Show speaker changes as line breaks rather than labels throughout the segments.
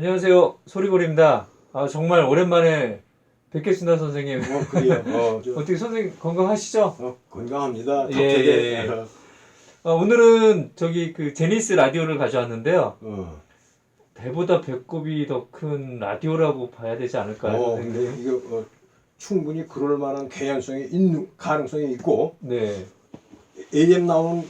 안녕하세요. 소리골입니다. 아, 정말 오랜만에 뵙겠습니다, 선생님.
어, 그래요. 어, 저,
어떻게 선생님 건강하시죠?
어, 건강합니다.
예. 예, 예. 어, 오늘은 저기 그 제니스 라디오를 가져왔는데요.
어.
배보다 배꼽이 더 큰 라디오라고 봐야 되지 않을까요,
어? 근데 이거 어, 충분히 그럴 만한 개연성이 있는 가능성이 있고
네.
AM 나오는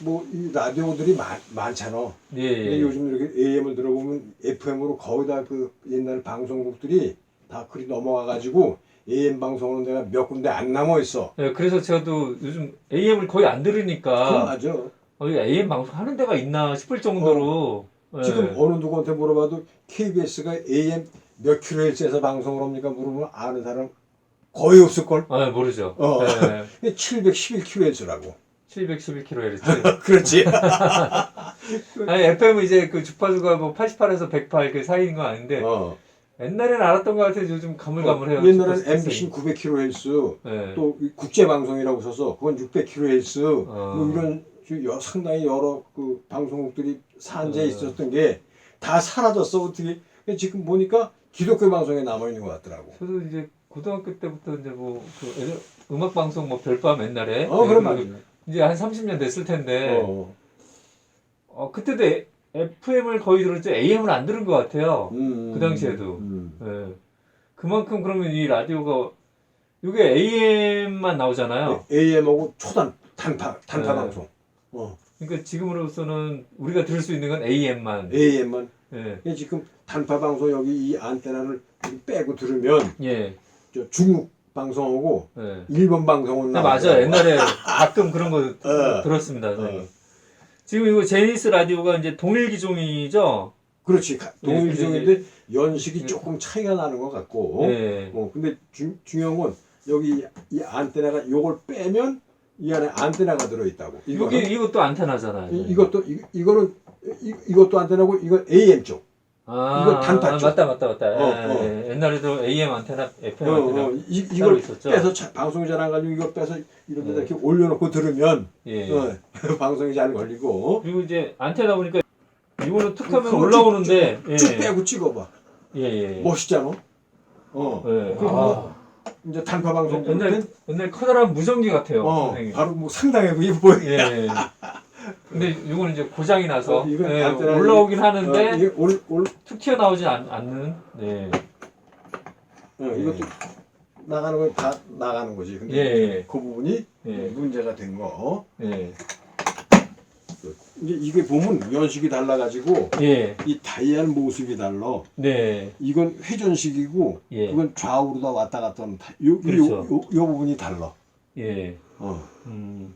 뭐 이 라디오들이 많, 많잖아.
예,
근데
예.
요즘 이렇게 AM을 들어보면 FM으로 거의 다 그 옛날 방송국들이 다 그리 넘어가 가지고 AM 방송은 내가 몇 군데 안 남아 있어.
예, 그래서 저도 요즘 AM을 거의 안 들으니까
맞아.
어, 이 AM 방송 하는 데가 있나 싶을 정도로 예.
지금 어느 누구한테 물어봐도 KBS가 AM 몇 킬로헤르츠에서 방송을 합니까 물으면 아는 사람 거의 없을 걸.
아, 모르죠.
어.
예.
711킬로헤르츠라고.
711kHz.
그렇지.
아니, FM은 이제 그 주파수가 뭐 88에서 108 그 사이인 건 아닌데
어.
옛날에는 알았던 것 같아요. 요즘 가물가물해요.
옛날엔
주파수
MBC 900킬로헤르츠
네.
또 국제 방송이라고 써서 그건 600킬로헤르츠
어.
뭐 이런 상당히 여러 그 방송국들이 산재에
어.
있었던 게 다 사라졌어 어떻게? 지금 보니까 기독교 방송에 남아 있는 것 같더라고.
저도 이제 고등학교 때부터 이제 뭐 그 음악 방송 뭐 별밤 옛날에
어 그런 그말
이제 한 30년 됐을 텐데 어.
어.
그때도 FM을 거의 들었지 AM을 안 들은 것 같아요.
음,
그 당시에도.
음.
예. 그만큼 그러면 이 라디오가 이게 AM만 나오잖아요.
AM하고 초단 단파 단파
네.
방송. 어.
그러니까 지금으로서는 우리가 들을 수 있는 건 AM만.
AM만.
예.
지금 단파 방송 여기 이 안테나를 빼고 들으면
예.
저 중국 방송하고
예.
일본 방송은
네,
나와요.
맞아요. 옛날에 가끔 그런 거
어.
들었습니다. 선생님.
어.
지금 이거 제니스 라디오가 이제 동일 기종이죠?
그렇지. 가- 동일
네,
기종인데 연식이
네.
조금 차이가 나는 것 같고.
네.
어, 근데 주, 중요한 건 여기 이 안테나가 요걸 빼면 이 안에 안테나가 들어 있다고.
여기 이것도 안테나잖아요.
이, 이것도 이, 이거는 이, 이것도 안테나고 이건 AM 쪽.
아,
이거 단타
아,
쪽.
맞다, 맞다, 맞다.
어,
예,
어.
예. 옛날에도 AM 안테나, FM
어,
안테나.
어, 이, 이걸
있었죠?
빼서 차- 방송이 잘 안 가지고 이걸 빼서 이런 데다
네.
이렇게 올려놓고 들으면
예.
어, 방송이 잘 걸리고
그리고 이제 안테나 보니까 이거는 툭 하면
그거
올라오는데.
쭉,
예.
쭉 빼고 찍어봐.
예, 예.
멋있잖아. 어.
예. 아,
이제 단파 방송
옛날, 옛날 커다란 무전기 같아요.
어,
선생님.
바로 뭐 상당해 보여.
예, 예. 근데 이거는 이제 고장이 나서
어, 이건
예,
안테나
올라오긴
어,
하는데
이게 올, 올,
툭 튀어나오진 않, 않는. 네.
어, 이것도 나가는 건 다 나가는 거지. 근데
예, 예.
그 부분이
예.
문제가 된 거.
예.
이제 이게 보면 연식이 달라가지고
예.
이 다이얼 모습이 달라.
네.
이건 회전식이고
예.
그건 좌우로 다 왔다 갔다 하는 다- 요,
그렇죠.
요, 요, 요 부분이 달라.
예.
어.
음.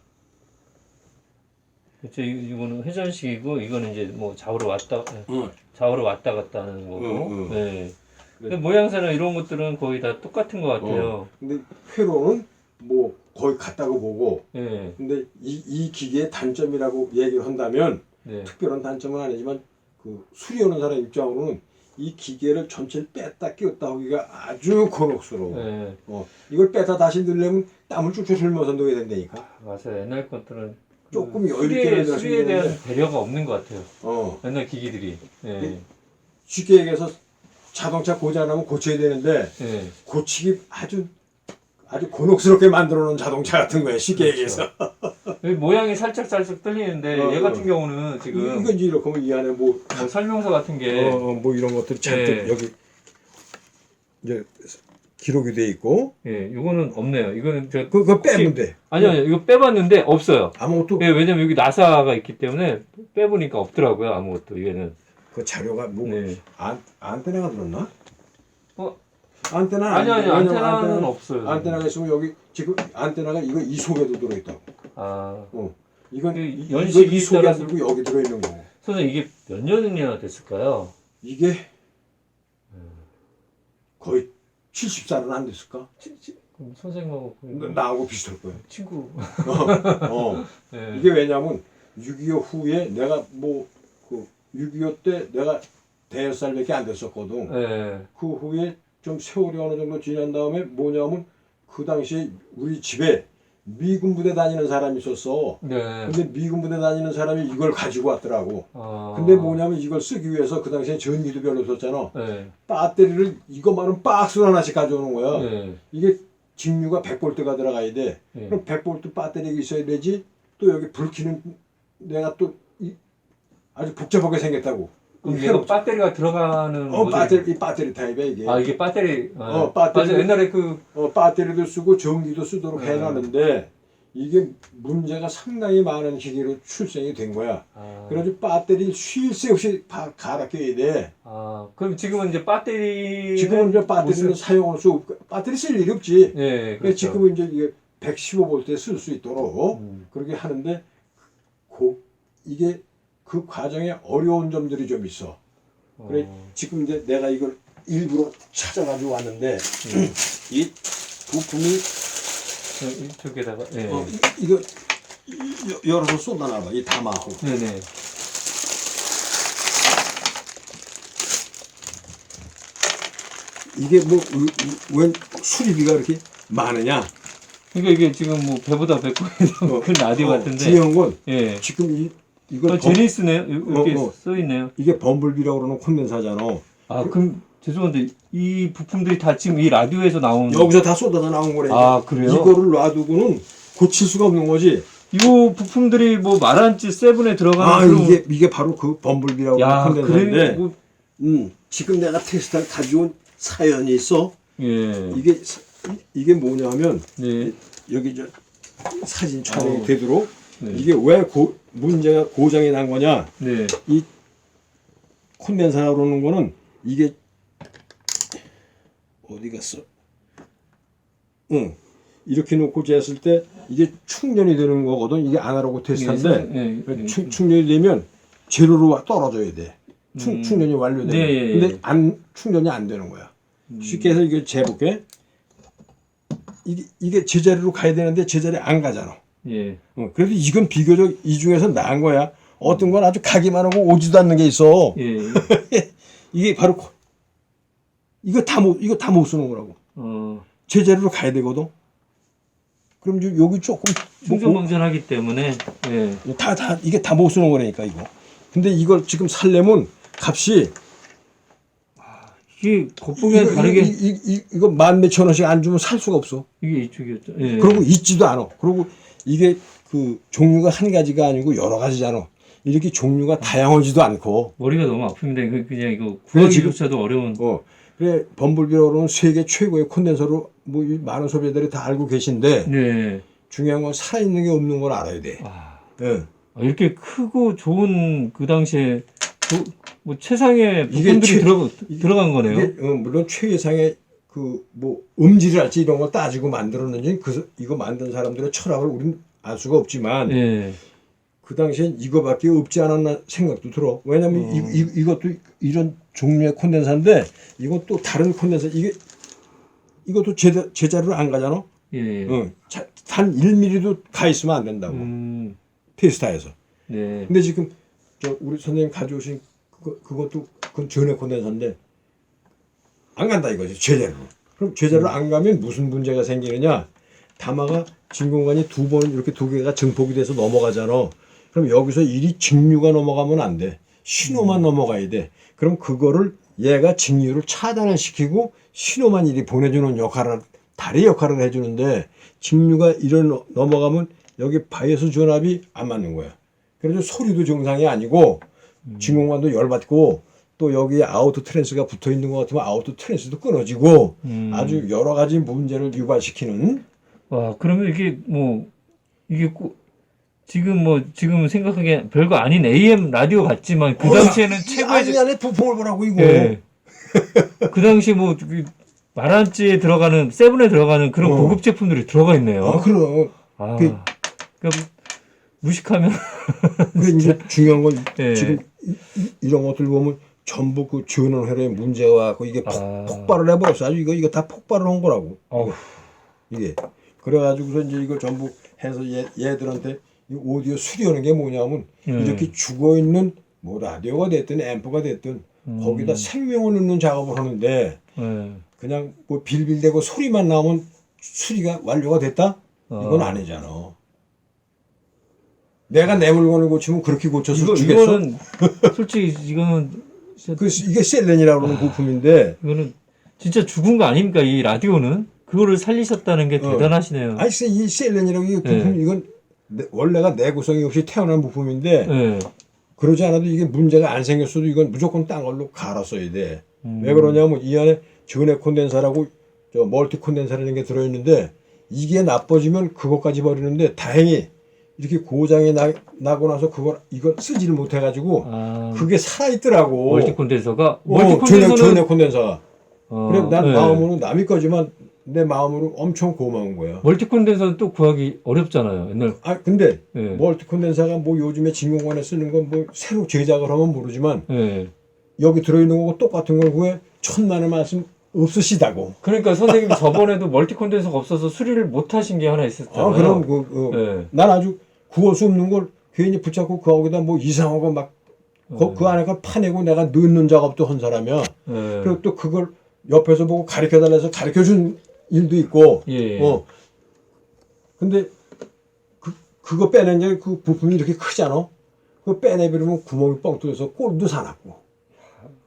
그렇죠. 이- 이거는 회전식이고 이거는 이제 뭐 좌우로 왔다 예,
어.
좌우로 왔다 갔다 하는 거고.
응, 응.
네. 근데 모양새나 이런 것들은 거의 다 똑같은 것 같아요.
근데 회로는 뭐 거의 같다고 보고
예.
근데 이, 이 기계의 단점이라고 얘기를 한다면
네.
특별한 단점은 아니지만 그 수리하는 사람 입장으로는 이 기계를 전체를 뺐다 끼웠다 하기가 아주 곤혹스러워.
네.
어, 이걸 뺐다 다시 넣으려면 땀을 쭉쭉 흘면서 넣어야 된다니까.
맞아요. 옛날 것들은
조금
그
여유 있게
수리에, 수리에 대한. 배려가 없는 것 같아요.
어,
옛날 기기들이. 예.
네. 쉽게 얘기해서 자동차 고장 나면 고쳐야 되는데
예.
고치기 아주 아주 곤혹스럽게 만들어 놓은 자동차 같은 거예요. 쉽게
그렇죠.
얘기해서.
여기 모양이 살짝 살짝 틀리는데
어,
얘
어.
같은 경우는 지금
이건 이제 이렇게 하면 이 안에 뭐
뭐 설명서 같은 게
어, 어, 뭐 이런 것들이 잔뜩
네.
여기 이제 기록이 돼 있고
예, 이거는 없네요. 이거는 저
그, 그거 빼면 돼.
아니요, 아니요. 이거 빼봤는데 없어요.
아무것도
예, 왜냐면 여기 나사가 있기 때문에 빼보니까 없더라고요. 아무것도 이게는.
그 자료가 뭐
네.
안, 안테나가 들었나?
어?
안테나
아니 아니
왜냐면
안테나는
안테나-
없어요.
안테나가 있으면 여기 지금 안테나가 이거 이 속에도 들어있다고.
아,
어. 이건
그
이-
연식이
이거 이 속에 안
따라서-
들고 여기 들어있는 거고.
선생님 이게 몇 년이나 됐을까요?
이게 거의 70살은 안 됐을까?
그럼 선생님하고 그
나하고 비슷할 거야.
친구.
어.
예.
이게 왜냐면 6.25 후에 내가 뭐그6.25 때 내가 대여 살밖에 안 됐었거든.
예.
그 후에 좀 세월이 어느 정도 지난 다음에 뭐냐면 그 당시에 우리 집에 미군 부대 다니는 사람이 있었어.
네.
근데 미군 부대 다니는 사람이 이걸 가지고 왔더라고.
아.
근데 뭐냐면 이걸 쓰기 위해서 그 당시에 전기도 별로 없었잖아.
네.
배터리를 이것만은 박스 하나씩 가져오는 거야.
네.
이게 직류가 100볼트가 들어가야 돼.
네.
그럼 100볼트 배터리가 있어야 되지. 또 여기 불 켜는 내가 또 이- 아주 복잡하게 생겼다고.
그럼
이
얘가 배터리가 들어가는
어,
모델이-
배터리, 이 배터리 타입이야, 이게.
아 이게 배터리. 아,
어, 배터리.
맞아 옛날에 그
어, 배터리도 쓰고 전기도 쓰도록
네.
해놨는데 이게 문제가 상당히 많은 기계로 출생이 된 거야.
아,
그래가지고 배터리 쉴 새 없이 다 갈아 껴야 돼.
아 그럼 지금은 이제 배터리
지금은 이제 배터리는 사용할 수 없고, 배터리 쓸 일이 없지.
네.
그래서
그렇죠.
지금은 이제 이게 115V에 쓸 수 있도록
음.
그렇게 하는데 고, 이게 그 과정에 어려운 점들이 좀 있어. 그래
어.
지금 이제 내가 이걸 일부러 찾아가지고 왔는데
음.
이 부품이
어, 이쪽에다가. 네.
어, 이- 이거 이- 여- 열어서 쏟아놔봐 이 담아하고
네네.
이게 뭐 웬 수리비가 그렇게 많으냐?
그러니까 이게 지금 뭐 배보다 배꼽이 큰 라디오
어,
같은데.
중요한 건
예.
지금 이 이거
어, 제니스네요. 이렇게
어, 어.
써 있네요.
이게 범블비라고 그러는 콘덴사잖아.
아 그럼 죄송한데 이 부품들이 다 지금 이 라디오에서 나온.
여기서 다 쏟아져 나온 거래.
아, 그래요?
이거를 놔두고는 고칠 수가 없는 거지.
이 부품들이 뭐 마란지 세븐에 들어가는.
아
그런-
이게 이게 바로 그 범블비라고
야
하는
그래.
콘덴사인데.
뭐,
음, 지금 내가 테스트를 가져온 사연이 있어.
예.
이게 사- 이- 이게 뭐냐면
네.
여기 저 사진 촬영이
어.
되도록
네.
이게 왜 고, 문제가 고장이 난 거냐?
네.
이 콘덴사라고 그러는 거는 이게 어디 갔어? 응. 이렇게 놓고 쟀을 때 이게 충전이 되는 거거든. 이게 아날로그 테스트인데
예, 예, 예.
충, 충전이 되면 제로로 와- 떨어져야 돼. 충,
음.
충전이 완료되면.
네, 예, 예.
근데 안 충전이 안 되는 거야. 쉽게 해서 이거 재볼게. 이게, 이게 제자리로 가야 되는데 제자리 안 가잖아.
예.
어, 그래도 이건 비교적 이 중에서 나은 거야. 어떤 건 아주 가기만 하고 오지도 않는 게 있어.
예.
이게 바로 코- 이거 다 못 이거 다 못 쓰는 거라고.
어.
제자리로 가야 되거든. 그럼 요- 여기 조금 뭐,
충전 방전하기 때문에. 예.
다, 다, 이게 다 못 쓰는 거라니까, 이거. 근데 이걸 지금 살려면 값이.
이게 겉보기엔
이거,
다르게
이, 이, 이, 이거 만 몇천 원씩 안 주면 살 수가 없어.
이게 이쪽이었죠. 예.
그리고 있지도 않아. 그리고 이게 그 종류가 한 가지가 아니고 여러 가지잖아. 이렇게 종류가 다양하지도 않고.
머리가 너무 아픕니다. 이거 그냥 이거 구하기조차도 어려운.
어. 그래, 범블비라고 그러는 세계 최고의 콘덴서로 뭐이 많은 소비자들이 다 알고 계신데
네.
중요한 건 살아있는 게 없는 걸 알아야 돼.
아,
예.
이렇게 크고 좋은 그 당시에 조- 뭐 최상의 부품들이
최-
들어가 들어간 거네요.
이게, 어, 물론 최예상의 그 뭐 음질할지 이런 걸 따지고 만들었는지 그 이거 만든 사람들의 철학을 우리는 알 수가 없지만
예.
그 당시엔 이거밖에 없지 않았나 생각도 들어. 왜냐면
어.
이, 이, 이것도 이런 종류의 콘덴사인데 이것도 다른 콘덴사 이게 이것도 제, 제자리로 안 가잖아.
예. 예.
응. 자, 단 1mm도 가 있으면 안 된다고.
음.
테스타에서.
네.
근데 지금 저 우리 선생님 가져오신 그거, 그것도 그건 전에 콘덴사인데 안 간다 이거지 제자리로. 그럼 제자리로 안 가면 무슨 문제가 생기느냐? 담화가 진공관이 두 번 이렇게 두 개가 증폭이 돼서 넘어가잖아. 그럼 여기서 일이 직류가 넘어가면 안 돼. 신호만 넘어가야 돼. 그럼 그거를 얘가 직류를 차단을 시키고 신호만 일이 보내주는 역할을 다리 역할을 해주는데 직류가 이런 넘어가면 여기 바이어스 전압이 안 맞는 거야. 그래서 소리도 정상이 아니고 진공관도 열받고 또 여기에 아우토 트랜스가 붙어 있는 것 같으면 아우토 트랜스도 끊어지고
음.
아주 여러 가지 문제를 유발시키는
와, 그러면 이게 뭐 이게 꾸- 지금 뭐 지금 생각하기에 별거 아닌 AM 라디오 같지만 그 당시에는
이
최고의
안에 안에 부품을 보라고 이거.
예. 그 당시 뭐그 마란지에 들어가는 세븐에 들어가는 그런
어.
고급 제품들이 들어가 있네요.
아 그럼.
아,
그-
그러니까 무식하면
근데 이제 중요한 건
예.
지금 이, 런 것들 보면 전부 그 전원회로에 문제가 와고 이게 폭,
아.
폭 발을 해버렸어. 아주 이거 이거 다 폭발을 한 거라고.
어우,
이게 그래가지고서 이제 이걸 전부 해서 얘, 얘들한테 이 오디오 수리하는 게 뭐냐면
음.
이렇게 죽어 있는 뭐 라디오가 됐든 앰프가 됐든
음.
거기다 생명을 넣는 작업을 하는데
예.
그냥 뭐 빌빌대고 소리만 나오면 수리가 완료가 됐다?
어.
이건 아니잖아. 내가 내 물건을 고치면 그렇게 고쳐서
이거
주겠어?
이거는 솔직히 이거는
그 이게 셀렌이라고 그러는 부품인데
이거는 진짜 죽은 거 아닙니까 이 라디오는 그거를 살리셨다는 게
어.
대단하시네요.
아니 세- 이 셀렌이라고 이 부품
네.
이건 내- 원래가 내구성이 없이 태어난 부품인데
예.
그러지 않아도 이게 문제가 안 생겼어도 이건 무조건 딴 걸로 갈았어야 돼.
음.
왜 그러냐면 이 안에 전해 콘덴사라고 저 멀티 콘덴사라는 게 들어있는데 이게 나빠지면 그것까지 버리는데 다행히 이렇게 고장이 나, 나고 나서 그걸 이걸 쓰지를 못해가지고
아,
그게 살아있더라고.
멀티 콘덴서가
어,
콘덴서는
전해 콘덴사가.
어,
그래 난
예.
마음으로 남의 거지만 내 마음으로 엄청 고마운 거야.
멀티 콘덴서는 또 구하기 어렵잖아요. 옛날
아 근데
예.
멀티 콘덴사가 뭐 요즘에 진공관에 쓰는 건 뭐 새로 제작을 하면 모르지만
예.
여기 들어있는 거고 똑같은 걸 구해 천만의 말씀 없으시다고.
그러니까 선생님이 저번에도 멀티 콘덴서가 없어서 수리를 못 하신 게 하나 있었잖아요.
아 그럼 그, 그
예.
난 아주 구할 수 없는 걸 괜히 붙잡고 그 거기다 뭐 이상한 거막그
네.
안에 걸 파내고 내가 넣는 작업도 한 사람이야.
예.
그리고 또 그걸 옆에서 보고 가르쳐 달라서 가르쳐 준 일도 있고.
예.
어. 근데 그 그거 빼내는 그 부품이 이렇게 크잖아. 그거 빼내버리면 구멍이 뻥 뚫려서 꼴도 사납고.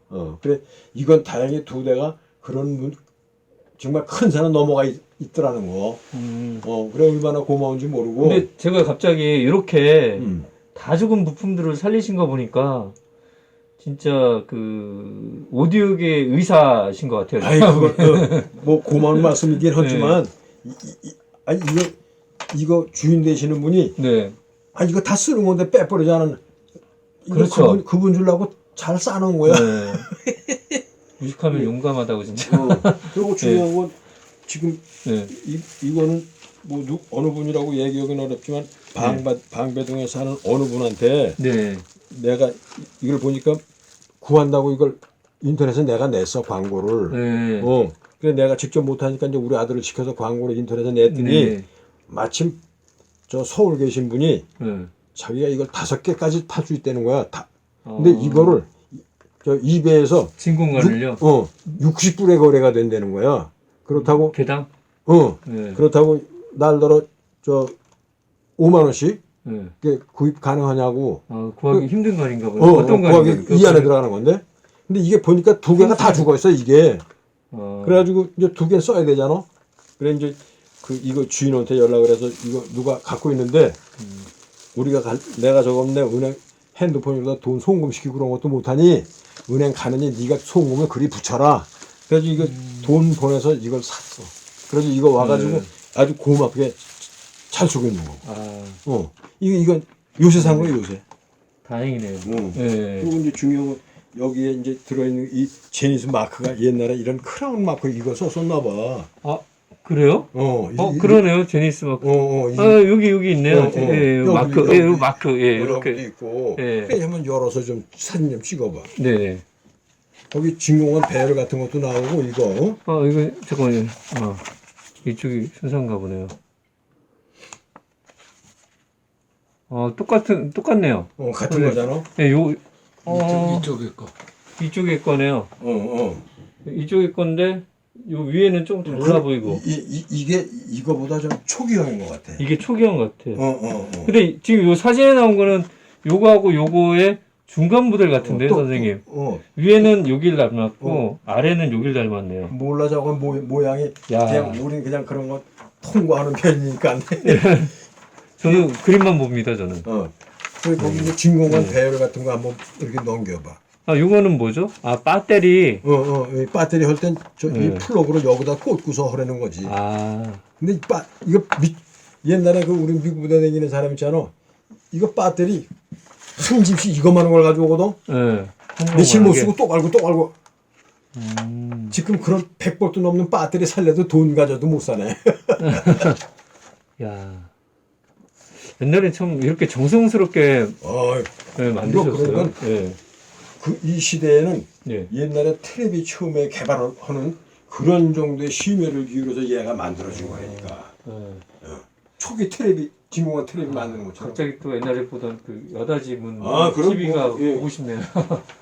어. 그래 이건 다행히 두 대가 그런 문- 정말 큰 산은 넘어가 있, 있더라는 거.
음.
어. 그래 얼마나 고마운지 모르고.
근데 제가 갑자기 이렇게
음.
다 죽은 부품들을 살리신 거 보니까 진짜 그 오디오계 의사신 것 같아요.
아이 그걸 어, 뭐 고마운 말씀이긴
네.
하지만 이, 이, 이, 아니 이거 이거 주인 되시는 분이
네.
아 이거 다 쓰는 건데 빼버리자는
그렇죠.
그분, 그분 주려고 잘 싸놓은 거야.
네. 무식하면 용감하다고 진짜.
어, 그리고 중요한 건 지금
네.
이, 이거는 뭐 누, 어느 분이라고 얘기하기는 어렵지만 방배, 방배동에 사는 어느 분한테
네.
내가 이- 이걸 보니까 구한다고 이걸 인터넷에 내가 냈어 광고를.
네.
어. 그래 내가 직접 못하니까 이제 우리 아들을 시켜서 광고를 인터넷에 냈더니
네.
마침 저 서울 계신 분이
네.
자기가 이걸 다섯 개까지 팔수 있다는 거야. 다. 근데
어,
이거를 저 이베에서
진공관을요?
어 60불에 거래가 된다는 거야. 그렇다고
개당?
어
네.
그렇다고 날더러 저 5만 원씩
네.
이게 구입 가능하냐고.
아, 구하기 힘든 거 아닌가
어,
보요
어
어떤 관인가요?
이 안에 들어가는 건데. 근데 이게 보니까 두 개가 다 죽어 있어 이게.
어,
그래가지고 이제 두 개 써야 되잖아. 그래 이제 그 이거 주인한테 연락을 해서 이거 누가 갖고 있는데 우리가 갈- 내가 저건데 은행 핸드폰으로 돈 송금시키고 그런 것도 못하니 은행 가느니 네가 송금을 그리 붙여라. 그래서 이거 돈 보내서 이걸 샀어. 그래서 이거 와가지고
네.
아주 고맙게 잘 쓰고 있는 거.
아,
어 이거 이거 요새 산 거야 요새.
다행이네요.
응.
네.
그리고 이제 중요한 건 여기에 이제 들어있는 이 제니스 마크가 옛날에 이런 크라운 마크 이거 썼었나 봐.
아, 그래요?
어, 이-
어,
이-
그러네요. 제니스 마크.
어, 어, 이,
아, 여기, 여기 있네요.
어, 어.
예, 요
여기,
마크.
여기,
예,
여기.
마크. 예,
이렇게
이렇게.
있고.
예.
그래 한번 열어서 좀 사진 좀 찍어봐.
네네.
거기 진공한 배열 같은 것도 나오고 이거.
아, 이거, 잠깐만요. 아, 이쪽이 순서인가 보네요. 어, 똑같은, 똑같네요.
어, 같은
그래.
거잖아.
예, 요, 어,
이쪽, 이쪽에 거.
이쪽에 거네요.
어, 어.
이쪽에 건데, 요 위에는 좀 달라 보이고.
이, 이, 이게 이거보다 좀 초기형인 것 같아.
이게 초기형 같아요.
어, 어, 어.
근데 지금 요 사진에 나온 거는 요거하고 요거의 중간 모델 같은데 요,
또,
선생님.
어,
위에는 요길 닮았고, 아래는 요길 닮았네요.
몰라 저건 모, 모양이
야.
그냥 우린 그냥 그런 거 통과하는 편이니까.
저는 그림만 봅니다, 저는.
어. 그리고 거기 이제 진공한
네.
배열 같은 거 한번 이렇게 넘겨봐.
아, 요거는 뭐죠? 아, 배터리.
어, 어, 이 배터리 할 땐 저이
네.
플러그를 여기다 꽂고서 하려는 거지.
아,
근데 이 빠, 이거 미, 옛날에 그 우리 미국 부대 다니는 사람 있잖아. 이거 배터리 한 집씩 이것만 한걸 가져오거든.
예.
며칠 못 쓰고 또 갈고 또 갈고.
음.
지금 그런 100볼트 넘는 배터리 살려도 돈 가져도 못 사네.
야. 옛날에 참 이렇게 정성스럽게
어,
예, 만드셨어요.
그런
예.
그 이 시대에는
예.
옛날에 텔레비 처음에 개발하는 그런 정도의 심혈을 기울여서 얘가 만들어진 거니까.
예.
초기 텔레비, 진공한 텔레비 만드는 것처럼.
갑자기 또 옛날에 보던 그 여다지문
아,
TV가
뭐, 예.
보고 싶네요.